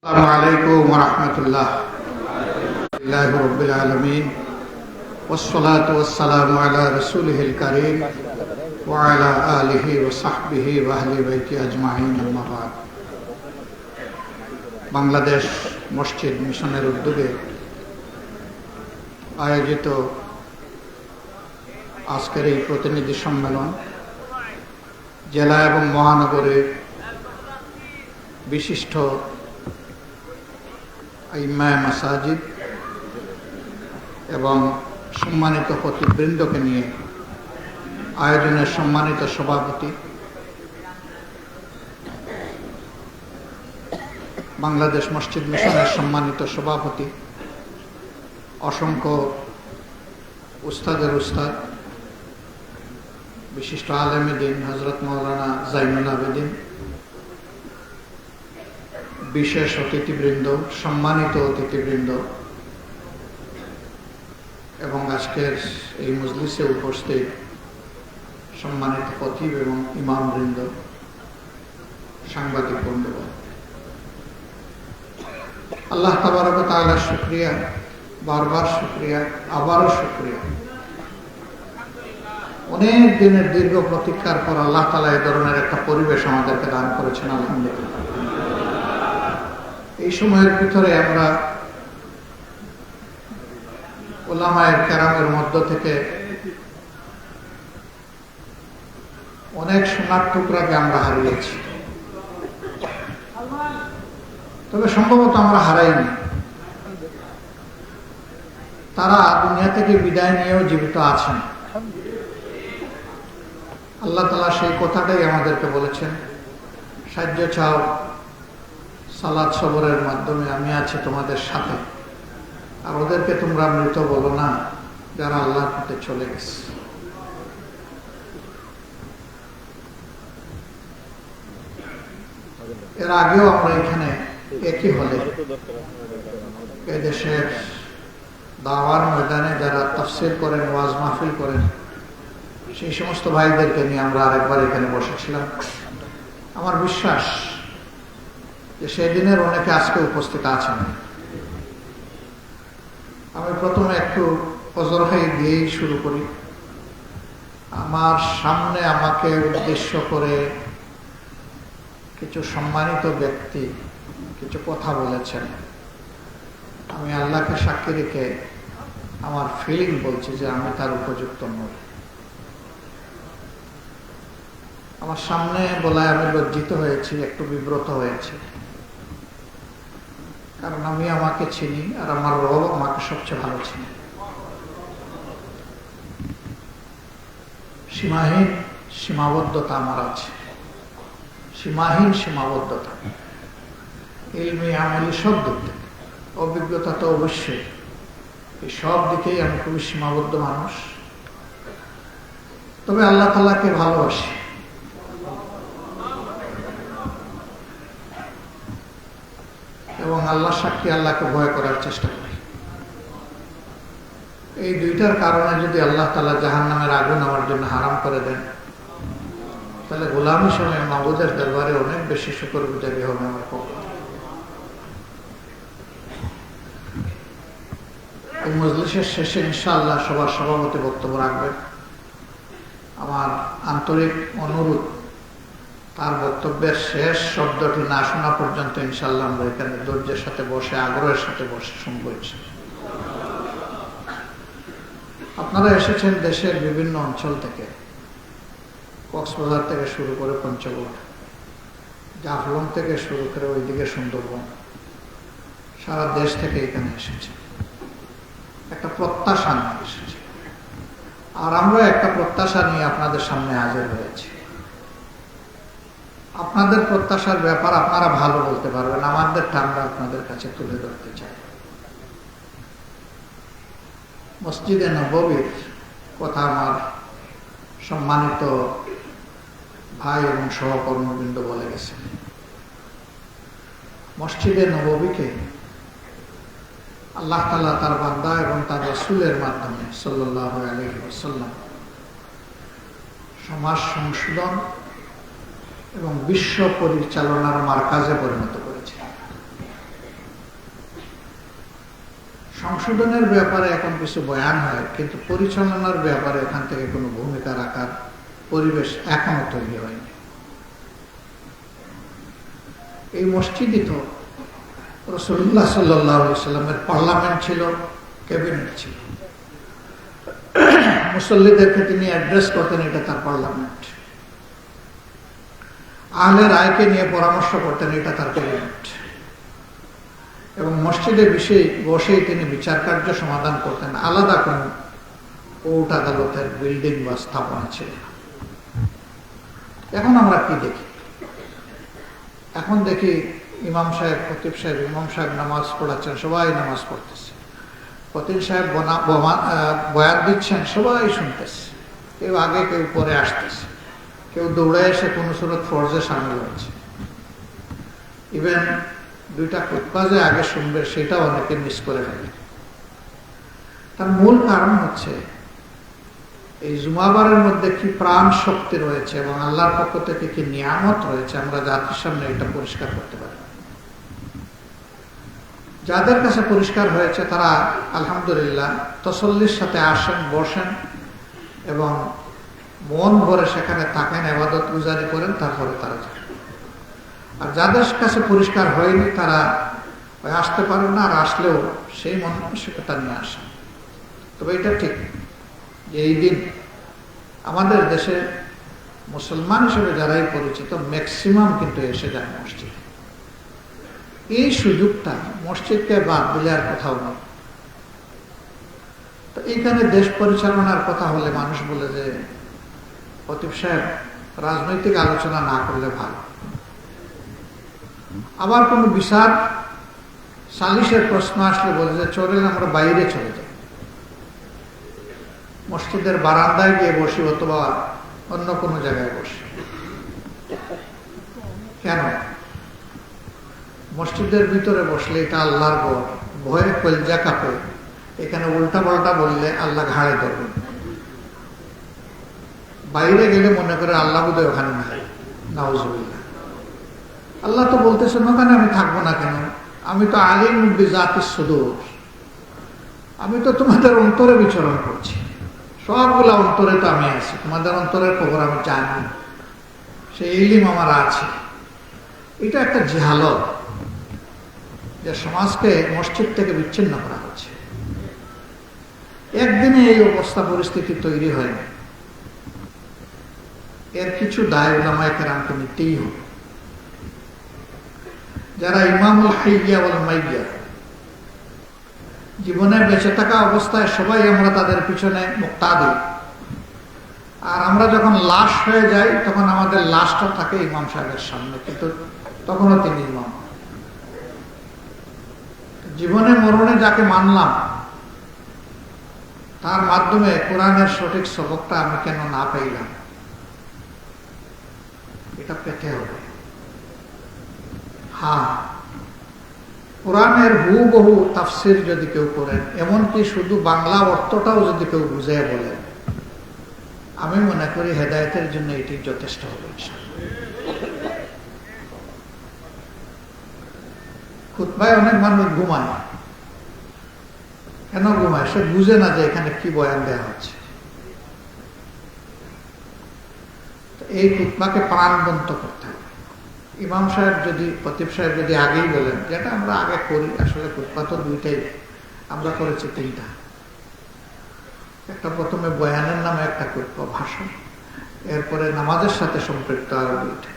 السلام عليكم ورحمة الله الله رب العالمين والصلاة والسلام على رسوله الكريم وعلى آله وصحبه وأهل بيته أجمعين أما بعد বাংলাদেশ মসজিদ মিশনের উদ্যোগে আয়োজিত আজকের এই প্রতিনিধি সম্মেলন জেলা এবং মহানগরের বিশিষ্ট ইমায় মাসাজিদ এবং সম্মানিত প্রতিবৃন্দকে নিয়ে আয়োজনের সম্মানিত সভাপতি বাংলাদেশ মসজিদ মিশনের সম্মানিত সভাপতি, অসংখ্য উস্তাদের উস্তাদ, বিশিষ্ট আলমীদিন হজরত মৌলানা জাইনুল আবেদিন বিশেষ অতিথিবৃন্দ, সম্মানিত অতিথিবৃন্দ, এবং আজকের এই মজলিসে উপস্থিত সম্মানিত খতিব এবং ইমামবৃন্দ, সাংবাদিক বন্ধুগণ। আল্লাহ তাবারক তাআলার শুক্রিয়া, বারবার শুক্রিয়া, আবারও শুক্রিয়া। অনেক দিনের দীর্ঘ প্রতীক্ষার পর আল্লাহ তালা এই ধরনের একটা পরিবেশ আমাদেরকে দান করেছেন, আলহামদুলিল্লাহ। এই সময়ের ভিতরে আমরা ওলামায়ের ক্যারামের মধ্য থেকে অনেক সোনার টুকরাকে আমরা হারিয়েছি। তবে সম্ভবত আমরা হারাইনি। তারা দুনিয়া থেকে বিদায় নিয়েও জীবিত আছেন। আল্লাহ তালা সেই কথাটাই আমাদেরকে বলেছেন, সাহায্য চাও। সালাদ সবরের মাধ্যমে আমি আছি তোমাদের সাথে। আর ওদেরকে তোমরা মৃত বলো না, যারা আল্লাহর পথে চলে গেছে। এর আগেও আমরা এখানে একই হলে এদেশের দাওয়ার ময়দানে যারা তফসিল করেন, ওয়াজ মাহফিল করেন, সেই সমস্ত ভাইদেরকে নিয়ে আমরা আরেকবার এখানে বসেছিলাম। আমার বিশ্বাস যে সেদিনের অনেকে আজকে উপস্থিত আছেন। আমি প্রথমে একটু অজরহাই দিয়েই শুরু করি। আমার সামনে আমাকে উদ্দেশ্য করে কিছু সম্মানিত ব্যক্তি কিছু কথা বলেছেন। আমি আল্লাহকে সাক্ষী রেখে আমার ফিলিং বলছি যে আমি তার উপযুক্ত নই। আমার সামনে বলায় আমি লজ্জিত হয়েছি, একটু বিব্রত হয়েছি। কারণ আমি আমাকে চিনি আর আমার রব আমাকে সবচেয়ে ভালো চিনি। সীমাহীন সীমাবদ্ধতা আমার আছে। সীমাহীন সীমাবদ্ধতা। ইলমি আমলি সব দিক থেকে। অভিজ্ঞতা তো অবশ্যই। এই সব দিকেই আমি খুবই সীমাবদ্ধ মানুষ। তবে আল্লাহ তালাকে ভালোবাসি। এবং আল্লাহ সাক্ষী আল্লাহকে ভয় করার চেষ্টা করি। এই দুইটার কারণে যদি আল্লাহ তালা জাহান নামের আগুন আমার জন্য হারাম করে দেন, তাহলে গোলাম হিসেবে মাবুদের দরবারে অনেক বেশি শুকর গুজারি হবে আমার পক্ষ। এই মজলিসের শেষে ইনশাআল্লাহ সবার সভাপতি বক্তব্য রাখবেন। আমার আন্তরিক অনুরোধ তার বক্তব্যের শেষ শব্দটি না শোনা পর্যন্ত ইনশাল্লাহ আমরা এখানে ধৈর্যের সাথে বসে, আগ্রহের সাথে বসে শুনব আপনারা এসেছেন দেশের বিভিন্ন অঞ্চল থেকে, কক্সবাজার থেকে শুরু করে পঞ্চগড়, জাফলং থেকে শুরু করে ওইদিকে সুন্দরবন, সারা দেশ থেকে এখানে এসেছে। একটা প্রত্যাশা নিয়ে এসেছে। আর আমরা একটা প্রত্যাশা নিয়ে আপনাদের সামনে হাজির হয়েছি। আপনাদের প্রত্যাশার ব্যাপার আপনারা ভালো বলতে পারবেন। আমাদেরটা আমরা আপনাদের কাছে তুলে ধরতে চাই। মসজিদে নবীর কথা আমার সম্মানিত ভাই এবং সহকর্মবৃন্দ বলে গেছে। মসজিদে নবীকে আল্লাহ তালা তার বান্দা এবং তার রসুলের মাধ্যমে সাল্লাহ আলী সাল্লাম সমাজ সংশোধন এবং বিশ্ব পরিচালনার মার্কাজে পরিণত করেছে। সংশোধনের ব্যাপারে এখন কিছু বয়ান হয়, কিন্তু পরিচালনার ব্যাপারে এখান থেকে কোনো ভূমিকা রাখার পরিবেশ এখনও তৈরি হয়নি। এই মসজিদই তো রসুল্লাহ সাল্লামের পার্লামেন্ট ছিল, ক্যাবিনেট ছিল। মুসল্লিদেরকে তিনি অ্যাড্রেস করতেন, এটা তার পার্লামেন্ট। আহলের আয়কে নিয়ে পরামর্শ করতেন, এটা তার ক্যাবিনেট এবং মসজিদের বিষয়ে বসেই তিনি বিচার কার্য সমাধান করতেন। আলাদা কোন কোর্ট আদালতের বিল্ডিং বা স্থাপনা ছিল এখন আমরা কি দেখি? এখন দেখি ইমাম সাহেব, খতিব সাহেব, ইমাম সাহেব নামাজ পড়াচ্ছেন, সবাই নামাজ পড়তেছে। খতিব সাহেব বয়ান দিচ্ছেন, সবাই শুনতেছে। কেউ আগে, কেউ পরে আসতেছে। কেউ দৌড়ে এসে কোনো সুরত ফর্জে সামিল হয়েছে ইভেন দুইটা খুতবা যে আগে শুনবে সেটা অনেকে মিস করে ফেলে। তার মূল কারণ হচ্ছে, এই জুমাবারের মধ্যে কি প্রাণ শক্তি রয়েছে এবং আল্লাহর পক্ষ থেকে কি নিয়ামত রয়েছে, আমরা জাতির সামনে এটা পরিষ্কার করতে পারি। যাদের কাছে পরিষ্কার হয়েছে, তারা আলহামদুলিল্লাহ, তসল্লির সাথে আসেন, বসেন এবং মন ভরে সেখানে থাকেন আবাদত গুজারি করেন, তারপরে তারা যান আর যাদের কাছে পরিষ্কার হয়নি, তারা আসতে পারেন না, আর আসলেও সেই মন মানসিকতা নিয়ে আসেন তবে এটা ঠিক যে এই দিন আমাদের দেশে মুসলমান হিসেবে যারাই পরিচিত, ম্যাক্সিমাম কিন্তু এসে যায় মসজিদে। এই সুযোগটা মসজিদকে বাদ দিলে আর কোথাও নেই তো এইখানে দেশ পরিচালনার কথা হলে মানুষ বলে যে প্রতীপ সাহেব, রাজনৈতিক আলোচনা না করলে ভালো। আবার কোনো বিচার সালিশের প্রশ্ন আসলে বলে যে চলেন আমরা বাইরে চলে যাই। মসজিদের বারান্দায় গিয়ে বসি অথবা অন্য কোনো জায়গায় বসি। কেন? মসজিদের ভিতরে বসলে এটা আল্লাহর গড় ভয়ে কলজা কাপে। এখানে উল্টা পাল্টা বললে আল্লাহ ঘাড়ে ধরবেন। বাইরে গেলে মনে করে আল্লাহ বোধহয় ওখানে নাই। নাউজুবিল্লা আল্লাহ তো বলতেছেন, ওখানে আমি থাকব না কেন? আমি তো আলিম জাতির সুদূর। আমি তো তোমাদের অন্তরে বিচরণ করছি। সবগুলা অন্তরে তো আমি আছি। তোমাদের অন্তরের খবর আমি জানি। সেই ইলিম আমার আছে। এটা একটা জেহালত যে সমাজকে মসজিদ থেকে বিচ্ছিন্ন করা হচ্ছে। একদিনে এই অবস্থা, পরিস্থিতি তৈরি হয়নি। এর কিছু দায় ওলামায় কেরামকে নিতেই হবে। যারা ইমামুল হাইয়া বল মাইয়া জীবনে বেঁচে থাকা অবস্থায় সবাই আমরা তাদের পিছনে মুক্তা দিই আর আমরা যখন লাশ হয়ে যাই, তখন আমাদের লাশটা থাকে ইমাম সাহেবের সামনে, কিন্তু তখনও তিনি ইমাম। জীবনে মরণে যাকে মানলাম, তার মাধ্যমে কোরআনের সঠিক সবকটা আমি কেন না পাইলাম? এটা পেতে হবে। হ্যাঁ কোরআনের হু বহু তাফসির যদি কেউ করেন, এমনকি শুধু বাংলা অর্থটাও যদি কেউ বুঝে বলেন, আমি মনে করি হেদায়তের জন্য এটি যথেষ্ট হবে খুতবায় অনেক মানুষ ঘুমায়। কেন ঘুমায়? সে বুঝে না যে এখানে কি বয়ান দেওয়া হচ্ছে। এই খুতবাকে প্রাণবন্ত করতে হবে। ইমাম সাহেব যদি প্রতীপ সাহেব যদি আগেই বলেন যেটা আমরা আগে করি, আসলে খুতবা তো দুইটাই, আমরা করেছি তিনটা। একটা প্রথমে বয়ানের নামে একটা খুতবা ভাষণ, এরপরে নামাজের সাথে সম্পৃক্ত আরও দুইটা।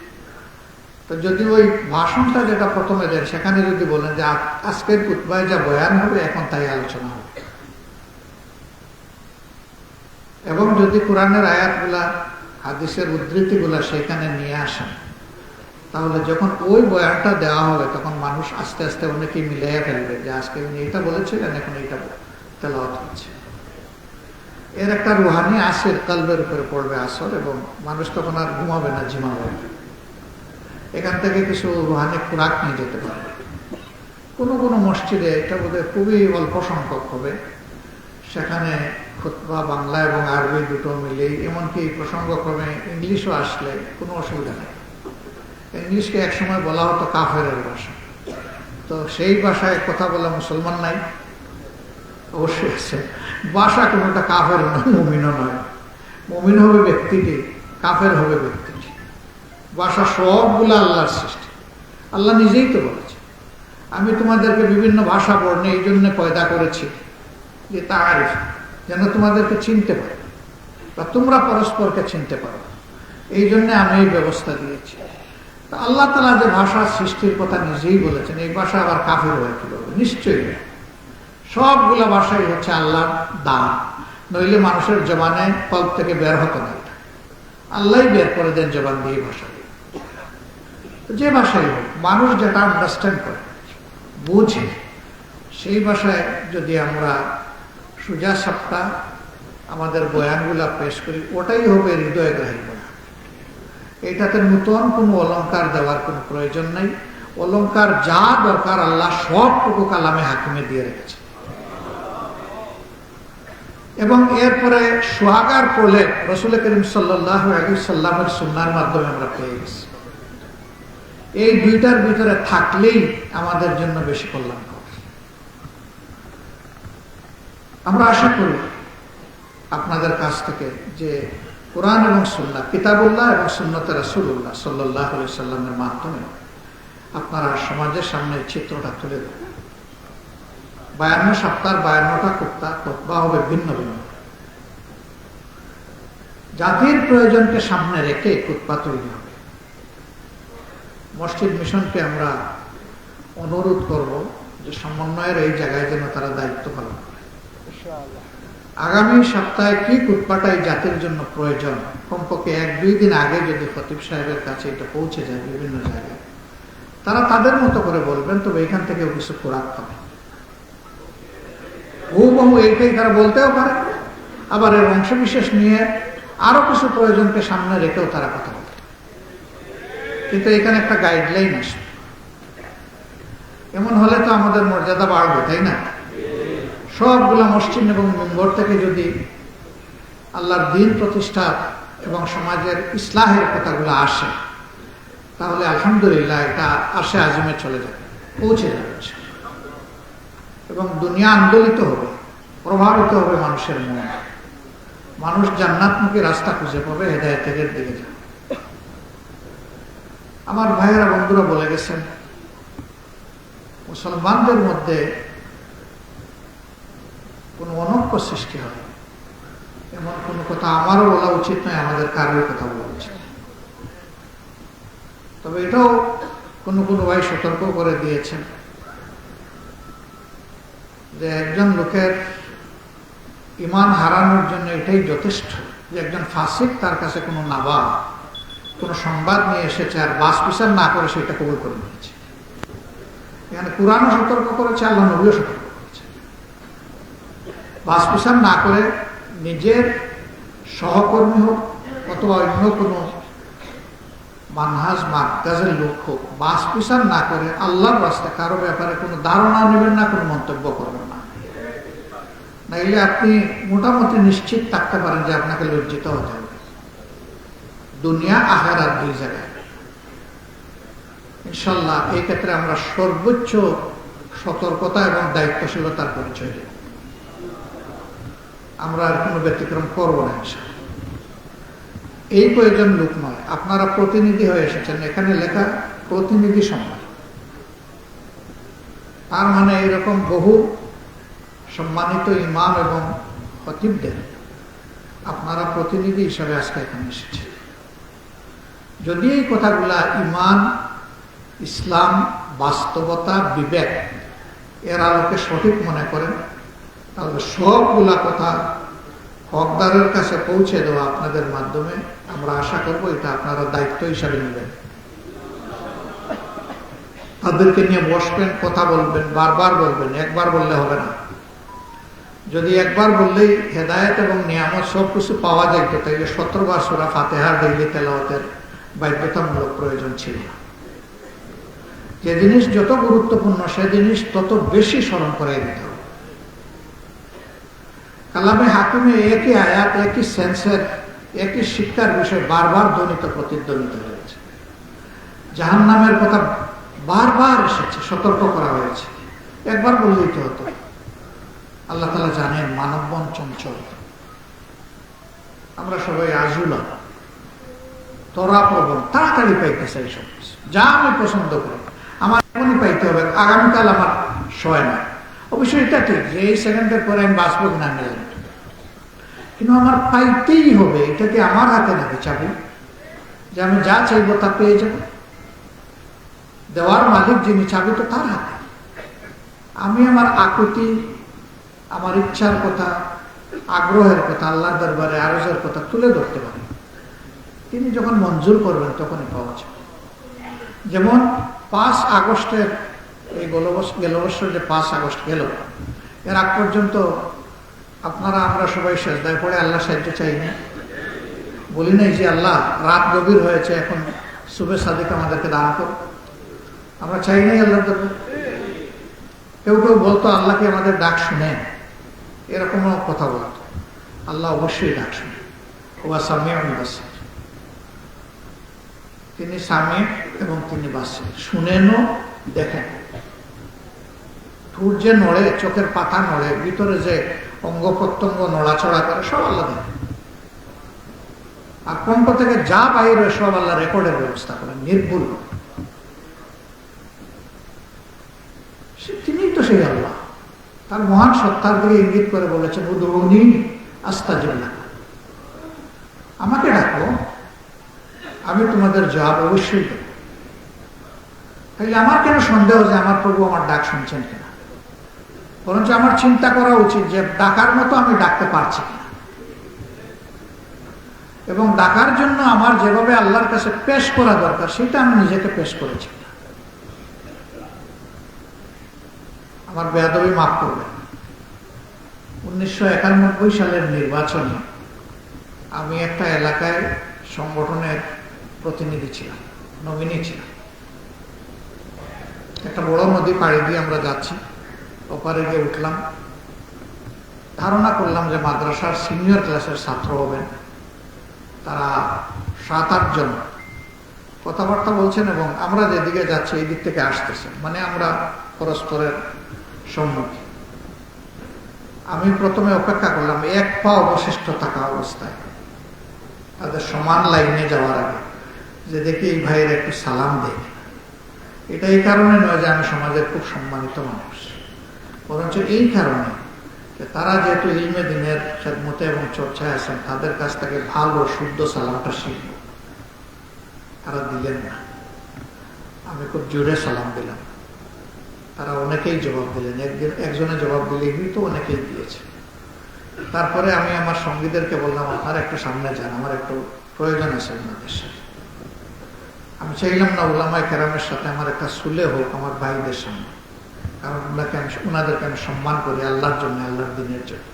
তো যদি ওই ভাষণটা যেটা প্রথমে দেন, সেখানে যদি বলেন যে আজকের কুতবায় যা বয়ান হবে, এখন তাই আলোচনা হবে। এবং যদি কোরআনের আয়াতগুলা হাদিসের উদ্ধৃতিগুলা সেখানে নিয়ে আসেন। তাহলে যখন ওই বয়ানটা দেওয়া হবে, তখন মানুষ আস্তে আস্তে অনেকে মিলাইয়া ফেলবে যে আজকে উনি এটা বলেছিলেন, এখন এইটা তেলাওয়াত হচ্ছে। এর একটা রুহানি আসের কালবের উপরে পড়বে আসর এবং মানুষ তখন আর ঘুমাবে না, ঝিমাবে এখান থেকে কিছু রুহানি খোরাক নিয়ে যেতে পারবে কোনো কোনো মসজিদে এটা বোধহয় খুবই অল্প সংখ্যক হবে। সেখানে খুতবা, বাংলা এবং আরবি দুটো মিলেই, এমনকি এই প্রসঙ্গক্রমে ইংলিশও আসলে কোনো অসুবিধা নেই। ইংলিশকে একসময় বলা হতো কাফের ভাষা। তো সেই ভাষায় কথা বলা মুসলমান নাই। অবশ্যই আছে। বাসা কোনোটা কাফের নয়, মুমিনও নয়। মুমিন হবে ব্যক্তিটি, কাফের হবে ব্যক্তিটি। বাসা সবগুলো আল্লাহর সৃষ্টি। আল্লাহ নিজেই তো বলেছে। আমি তোমাদেরকে বিভিন্ন ভাষা বর্ণে এই জন্য পয়দা করেছি যে তারিফ। যেন তোমাদেরকে চিনতে পারে বা তোমরা পরস্পরকে চিনতে পারো। এই জন্য আমি এই ব্যবস্থা দিয়েছি। আল্লাহ তালা যে ভাষা সৃষ্টির কথা নিজেই বলেছেন, এই ভাষা আবার কাফের হয় কীভাবে নিশ্চয়ই। সবগুলা ভাষাই হচ্ছে আল্লাহর দান। নইলে মানুষের জবানে কল্প থেকে বের হতো না আল্লাহ বের করে দেন জবান দিয়ে ভাষা। যে ভাষাই হোক, মানুষ যেটা আন্ডারস্ট্যান্ড করে, বুঝে, সেই ভাষায় যদি আমরা সুজা সাপ্তা আমাদের বয়ানগুলা পেশ করি, ওটাই হবে হৃদয়গ্রাহী বয়ান। এটাতে নূতন কোনো অলংকার দেওয়ার কোনো প্রয়োজন নেই। অলংকার যা দরকার আল্লাহ সবটুকু কালামে হাকিমে দিয়ে রেখেছে। এবং এরপরে সোহাগার প্রলেপ রসুল করিম সাল্লামের সুন্নার মাধ্যমে আমরা পেয়ে গেছি। এই দুইটার ভিতরে থাকলেই আমাদের জন্য বেশি কল্যাণকর আমরা আশা করি আপনাদের কাছ থেকে যে কোরআন এবং সুন্না কিতাবুল্লাহ এবং সুন্নত রাসুল্লাহ সাল্লাহ সাল্লামের মাধ্যমে আপনারা সমাজের সামনে চিত্রটা তুলে দেবেন বায়ান্ন সপ্তাহ, বায়ান্নটা কুত্তা, কুতবা হবে ভিন্ন ভিন্ন। জাতির প্রয়োজনকে সামনে রেখে কুতবা তৈরি হবে। মসজিদ মিশনকে আমরা অনুরোধ করব যে সমন্বয়ের এই জায়গায় যেন তারা দায়িত্ব পালন করে। আগামী সপ্তাহে কি কুৎপাটা এই জাতির জন্য প্রয়োজন? কমপক্ষে এক, দুই দিন আগে যদি ফতিব সাহেবের কাছে এটা পৌঁছে যায় বিভিন্ন জায়গায়, তারা তাদের মতো করে বলবেন, তবে এখান থেকে কিছু খোরাক পাবে হুবহু এইটাই তারা বলতেও পারে। আবার এর অংশবিশেষ নিয়ে আরও কিছু প্রয়োজনকে সামনে রেখেও তারা কথা বলে। কিন্তু এখানে একটা গাইডলাইন আসবে। এমন হলে তো আমাদের মর্যাদা বাড়বে, তাই না? সবগুলো মসজিদ এবং মেম্বর থেকে যদি আল্লাহর দিন প্রতিষ্ঠা এবং সমাজের ইসলাহের কথাগুলো আসে, তাহলে আলহামদুলিল্লাহ এটা আসে আজমে চলে যাবে, পৌঁছে যাবে এবং দুনিয়া আন্দোলিত হবে, প্রভাবিত হবে মানুষের মন। মানুষ জান্নাতমুখী রাস্তা খুঁজে পাবে, হেদায়তের দিকে যাবে। আমার ভাইয়েরা বন্ধুরা বলে গেছেন, মুসলমানদের মধ্যে কোনো অনক্য সৃষ্টি হয়। এমন কোনো কথা আমারও বলা উচিত নয়, আমাদের কারোর কথা বলা উচিত তবে এটাও কোনো কোনো ভাই সতর্ক করে দিয়েছেন যে একজন লোকের ইমান হারানোর জন্য এটাই যথেষ্ট যে একজন ফাসিক তার কাছে কোনো নাবা কোনো সংবাদ নিয়ে এসেছে আর বাস বিচার না করে সেটা কবুল করে নিয়েছে। এখানে কোরআনও সতর্ক করেছে, আল্লাহ নবীও সতর্ক করেছে বাস বিচার না করে নিজের সহকর্মী হোক অথবা অন্য কোনো মানহাজ মার্কাজের লোক হোক বাস বিচার না করে আল্লাহর রাস্তায় কারও ব্যাপারে কোনো ধারণা নেবেন না, কোনো মন্তব্য করবেন না। নাইলে আপনি মোটামুটি নিশ্চিত থাকতে পারেন যে আপনাকে লজ্জিত হতে হবে। দুনিয়া আহার আর দুই জায়গায়। ইনশাল্লাহ এই ক্ষেত্রে আমরা সর্বোচ্চ সতর্কতা এবং দায়িত্বশীলতার পরিচয় দেব। আমরা আর কোনো ব্যতিক্রম করব না এই কয়েকজন লোক নয়, আপনারা প্রতিনিধি হয়ে এসেছেন। এখানে লেখা প্রতিনিধি সম্মান। তার মানে এরকম বহু সম্মানিত ইমাম এবং খতিবদের আপনারা প্রতিনিধি হিসাবে আজকে এখানে এসেছেন। যদি এই কথাগুলা ইমান, ইসলাম, বাস্তবতা, বিবেক, এর আলোকে সঠিক মনে করেন তাহলে সবগুলা কথা হকদারের কাছে পৌঁছে দেওয়া আপনাদের মাধ্যমে আমরা আশা করব এটা আপনারা দায়িত্ব হিসাবে নেবেন। তাদেরকে নিয়ে বসবেন, কথা বলবেন, বারবার বলবেন, একবার বললে হবে না। যদি একবার বললেই হেদায়ত এবং নিয়ামত সব কিছু পাওয়া যাইত তাইলে সতেরো বার সুরা ফাতেহার ডেইলি তেলাওয়াতের বাধ্যতামূলক প্রয়োজন ছিল। যে জিনিস যত গুরুত্বপূর্ণ, সে জিনিস তত বেশি স্মরণ করে দিতে কালামে হাকিমে একই আয়াত, একই সেন্সের, একই শিক্ষার বিষয় বারবার ধ্বনিত, প্রতিধ্বনিত হয়েছে। জাহান নামের কথা বারবার এসেছে, সতর্ক করা হয়েছে। একবার বললেই তো হতো। আল্লাহ তালা জানেন মানববন চঞ্চল আমরা সবাই আজুলা তরা প্রবণ, তাড়াতাড়ি পাইতে চাই সব। যা আমি পছন্দ করি, আমার এমনই পাইতে হবে, আগামীকাল আমার সয় না। অবশ্যই এটা ঠিক যে এই সেকেন্ডের পরে আমি বাঁচবো কিনা আমি কিন্তু আমার পাইতেই হবে, এটা কি আমার হাতে নাকি চাবি? যে আমি যা চাইব তা পেয়ে যাব। দেওয়ার মালিক যিনি চাবি, তো তার হাতে। আমি আমার আকুতি, আমার ইচ্ছার কথা, আগ্রহের কথা, আল্লাহর দরবারে আরজের কথা তুলে ধরতে পারি। তিনি যখন মঞ্জুর করবেন, তখনই পাওয়া যায় যেমন পাঁচ আগস্টের এই গেল বছ- গেল বছর যে পাঁচ আগস্ট গেল, এর আগ পর্যন্ত আপনারা, আমরা সবাই শেষ সেজদায় পড়ে আল্লাহ সাহায্য চাই না। বলি নাই যে আল্লাহ রাত গভীর হয়েছে, এখন শুভে সাদিক আমাদেরকে দান করো আমরা চাই নাই দরবার। কেউ কেউ বলতো আল্লাহকে আমাদের ডাক শুনেন এরকমও কথা বলতো। আল্লাহ অবশ্যই ডাক শুনে। ওয়া সামিয়া বাসির। তিনি স্বামী এবং তিনি বাসির। শুনেনও দেখেন ঠুট যে নড়ে, চোখের পাতা নড়ে, ভিতরে যে অঙ্গ প্রত্যঙ্গ নড়াচড়া করে, সব আল্লাহ দেখেন আর কণ্ঠ থেকে যা বাইরে সব আল্লাহ রেকর্ডের ব্যবস্থা করেন, নির্ভুল। তিনিই তো সেই আল্লাহ। তার মহান সত্তার দিকে ইঙ্গিত করে বলেছেন উদ্রৌনি আস্তা জিল্লা আমাকে ডাকো, আমি তোমাদের জবাব অবশ্যই দেব। তাইলে আমার কেন সন্দেহ যে আমার প্রভু আমার ডাক শুনছেন কিনা? বরঞ্চ আমার চিন্তা করা উচিত যে ডাকার মতো আমি ডাকতে পারছি এবং ডাকার জন্য আমার যেভাবে আল্লাহর কাছে পেশ করা দরকার, সেটা আমি নিজেকে পেশ করেছি আমার বেয়াদবি মাফ করবেন। উনিশশো সালের নির্বাচনে আমি একটা এলাকায় সংগঠনের প্রতিনিধি ছিলাম, নমিনি ছিলাম। একটা বড় নদী পাড়ি দিয়ে আমরা যাচ্ছি। ওপারে গিয়ে উঠলাম। ধারণা করলাম যে মাদ্রাসার সিনিয়র ক্লাসের ছাত্র হবেন। তারা সাত আটজন কথাবার্তা বলছেন এবং আমরা যেদিকে যাচ্ছি এই দিক থেকে আসতেছে। মানে আমরা পরস্পরের সম্মুখী। আমি প্রথমে অপেক্ষা করলাম, এক পা অবশিষ্ট থাকা অবস্থায়। তাদের সমান লাইনে যাওয়ার আগে যে দেখি এই ভাইয়ের একটু সালাম দেয়। এটা এই কারণে নয় যে আমি সমাজের খুব সম্মানিত মানুষ। বরঞ্চ এই কারণে তারা যেহেতু ইলমে দিনের খেদমতে এবং চর্চায় আছেন, তাদের কাছ থেকে ভালো, শুদ্ধ সালামটা শিখব। তারা দিলেন না। আমি খুব জোরে সালাম দিলাম। তারা অনেকেই জবাব দিলেন। একদিন একজনে জবাব দিলেই তো অনেকেই দিয়েছে। তারপরে আমি আমার সঙ্গীদেরকে বললাম, আপনারা একটু সামনে যান, আমার একটু প্রয়োজন আছে ওনাদের সাথে। আমি চাইলাম না ওলামায় কেরামের সাথে আমার একটা সুলে হোক, আমার ভাইদের সামনে। আমি ওনাদেরকে আমি সম্মান করি আল্লাহর জন্য আল্লাহর দিনের জন্য।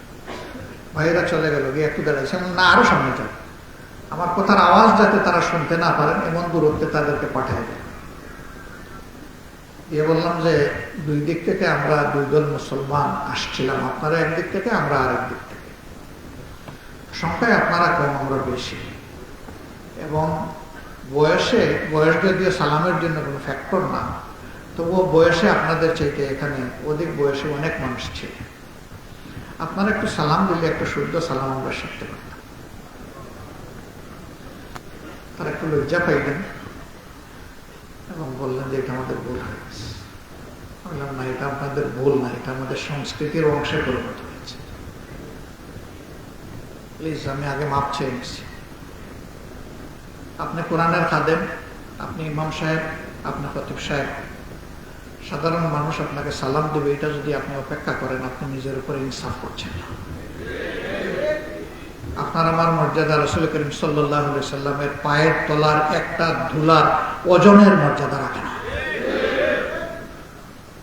ভাইয়েরা চলে গেল গিয়ে একটু দাঁড়াইছে আমি, না সামনে যান আমার কথার আওয়াজ যাতে তারা শুনতে না পারেন এমন দূরত্বে তাদেরকে দিয়ে। বললাম যে দুই দিক থেকে আমরা দুই দল মুসলমান আসছিলাম। আপনারা একদিক থেকে আমরা আরেক দিক থেকে। সংখ্যায় আপনারা কম আমরা বেশি। এবং বয়সে বয়স যদিও সালামের জন্য কোনো ফ্যাক্টর না তবুও বয়সে আপনাদের চাইতে এখানে অধিক বয়সে অনেক মানুষ ছিল। আপনারা একটু সালাম দিলে, একটু শুদ্ধ সালাম আমরা শিখতে পারতাম। তারা একটু লজ্জা পাইতেন এবং বললেন যে এটা আমাদের ভুল হয়ে গেছে। বললাম, না, এটা আপনাদের ভুল না, এটা আমাদের সংস্কৃতির অংশে পরিণত হয়েছে। প্লিজ, আমি আগে মাপ চেয়ে নিচ্ছি। আপনি কোরআনের খাদেম, আপনি ইমাম সাহেব, আপনি খতিব সাহেব সাধারণ মানুষ আপনাকে সালাম দেবে, এটা যদি আপনি অপেক্ষা করেন, আপনি নিজের উপরে ইনসাফ করছেন আপনার আমার মর্যাদা রসুল করিম সাল্লাহ সাল্লামের পায়ের তলার একটা ধুলার ওজনের মর্যাদা রাখেন।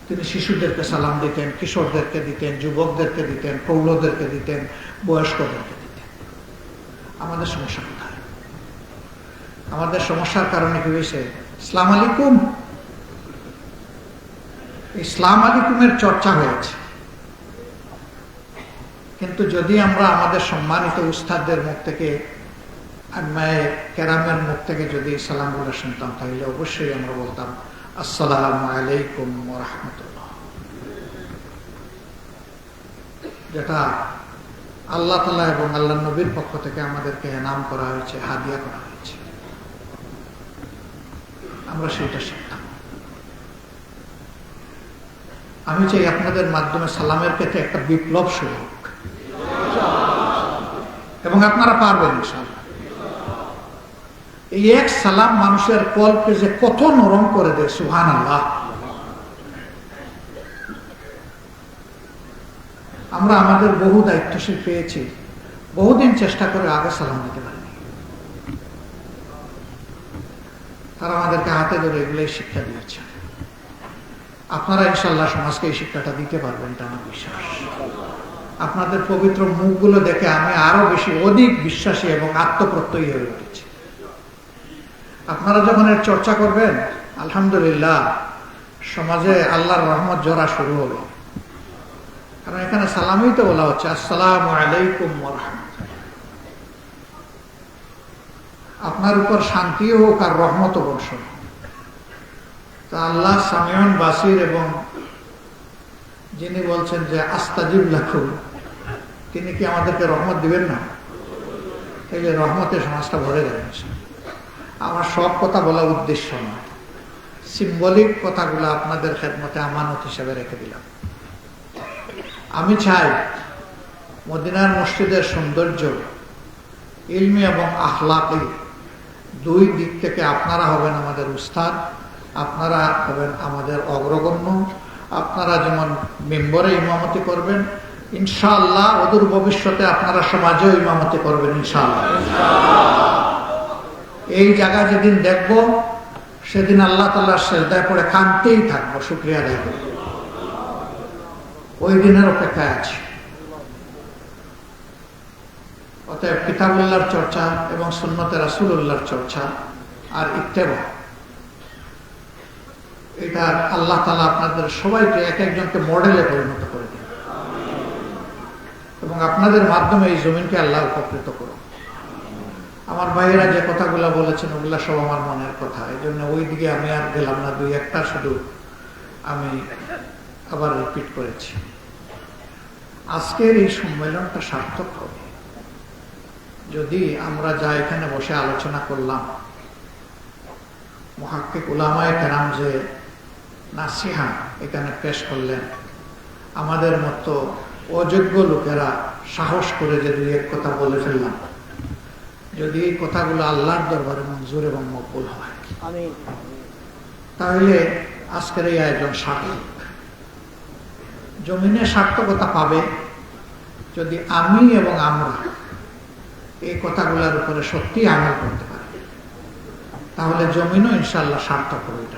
তিনি শিশুদেরকে সালাম দিতেন, কিশোরদেরকে দিতেন, যুবকদেরকে দিতেন, প্রৌঢ়দেরকে দিতেন, বয়স্কদেরকে দিতেন। আমাদের সমস্যা কোথায়? আমাদের সমস্যার কারণে কি হয়েছে? ইসলাম আলিকুম ইসলাম আলিকুমের চর্চা হয়েছে। কিন্তু যদি আমরা আমাদের সম্মানিত উস্তাদদের মুখ থেকে কেরামের মুখ থেকে যদি সালাম বলে শুনতাম, তাহলে অবশ্যই আমরা বলতাম, আসসালামু আলাইকুম রহমতুল্লাহ যেটা আল্লাহ তালা এবং আল্লাহ নবীর পক্ষ থেকে আমাদেরকে নাম করা হয়েছে, হাদিয়া করা হয়েছে। আমরা সেটা শিখতাম আমি চাই আপনাদের মাধ্যমে সালামের ক্ষেত্রে একটা বিপ্লব শুরু হোক। এবং আপনারা পারবেন এই এক সালাম মানুষের কলকে যে কত নরম করে দেয় সুহান আল্লাহ আমরা আমাদের বহু দায়িত্বশীল পেয়েছি। বহুদিন চেষ্টা করে আগে সালাম দিতে পারিনি। তারা আমাদেরকে হাতে ধরে এগুলোই শিক্ষা দিয়েছে। আপনারা ইনশাল্লাহ সমাজকে এই শিক্ষাটা দিতে পারবেন, এটা আমার বিশ্বাস। আপনাদের পবিত্র মুখগুলো দেখে আমি আরও বেশি অধিক বিশ্বাসী এবং আত্মপ্রত্যয়ী হয়ে উঠেছি। আপনারা যখন এর চর্চা করবেন, আলহামদুলিল্লাহ, সমাজে আল্লাহর রহমত জোড়া শুরু হবে। কারণ এখানে সালামই তো বলা হচ্ছে, আসসালাম আলাইকুম আপনার উপর শান্তিও হোক আর রহমত বর্ষণ তা আল্লাহ সামিয়ন বাসির এবং যিনি বলছেন যে আস্তাজিব লাখু, তিনি কি আমাদেরকে রহমত দিবেন না? যে রহমতের সমাজটা ভরে যাবে আমার সব কথা বলা উদ্দেশ্য নয় সিম্বলিক কথাগুলো আপনাদের খেদমতে আমানত হিসেবে রেখে দিলাম। আমি চাই মদিনার মসজিদের সৌন্দর্য, ইলমি এবং আখলাকি দুই দিক থেকে আপনারা হবেন আমাদের উস্তাদ। আপনারা হবেন আমাদের অগ্রগণ্য। আপনারা যেমন মেম্বরে ইমামতি করবেন, ইনশাআল্লাহ অদূর ভবিষ্যতে আপনারা সমাজেও ইমামতি করবেন, ইনশাআল্লাহ। এই জায়গা যেদিন দেখব, সেদিন আল্লাহ তাল্লাহ সেজদায় পড়ে কানতেই থাকব, শুক্রিয়া আদায় ওই দিনের অপেক্ষায় আছি। অতএব কিতাবুল্লাহর চর্চা এবং সুন্নতে রাসুল্লাহর চর্চা আর ইত্তেবা। এটা আল্লাহ তালা আপনাদের সবাইকে এক একজনকে মডেলে পরিণত করে দিন। এবং আপনাদের মাধ্যমে এই জমিনকে আল্লাহ উপকৃত করুন। আমার ভাইয়েরা যে কথাগুলো বলেছেন, ওগুলা সব আমার মনের কথা। এই জন্য ওই দিকে আমি আর গেলাম না, দুই একটা শুধু আমি আবার রিপিট করেছি। আজকের এই সম্মেলনটা সার্থক হবে। যদি আমরা যা এখানে বসে আলোচনা করলাম মহাক্কিক উলামায় কেরাম যে নাসিহা এখানে পেশ করলেন। আমাদের মতো অযোগ্য লোকেরা সাহস করে যে দুই এক কথা বলে ফেললাম। যদি এই কথাগুলো আল্লাহর দরবারে মঞ্জুর এবং মকবুল হয়। তাহলে আজকের এই আয়োজন সার্থক। জমিনে সার্থকতা পাবে যদি আমি এবং আমরা এই কথাগুলোর উপরে সত্যি আমল করতে পারি। তাহলে জমিনও ইনশাল্লাহ সার্থক হবে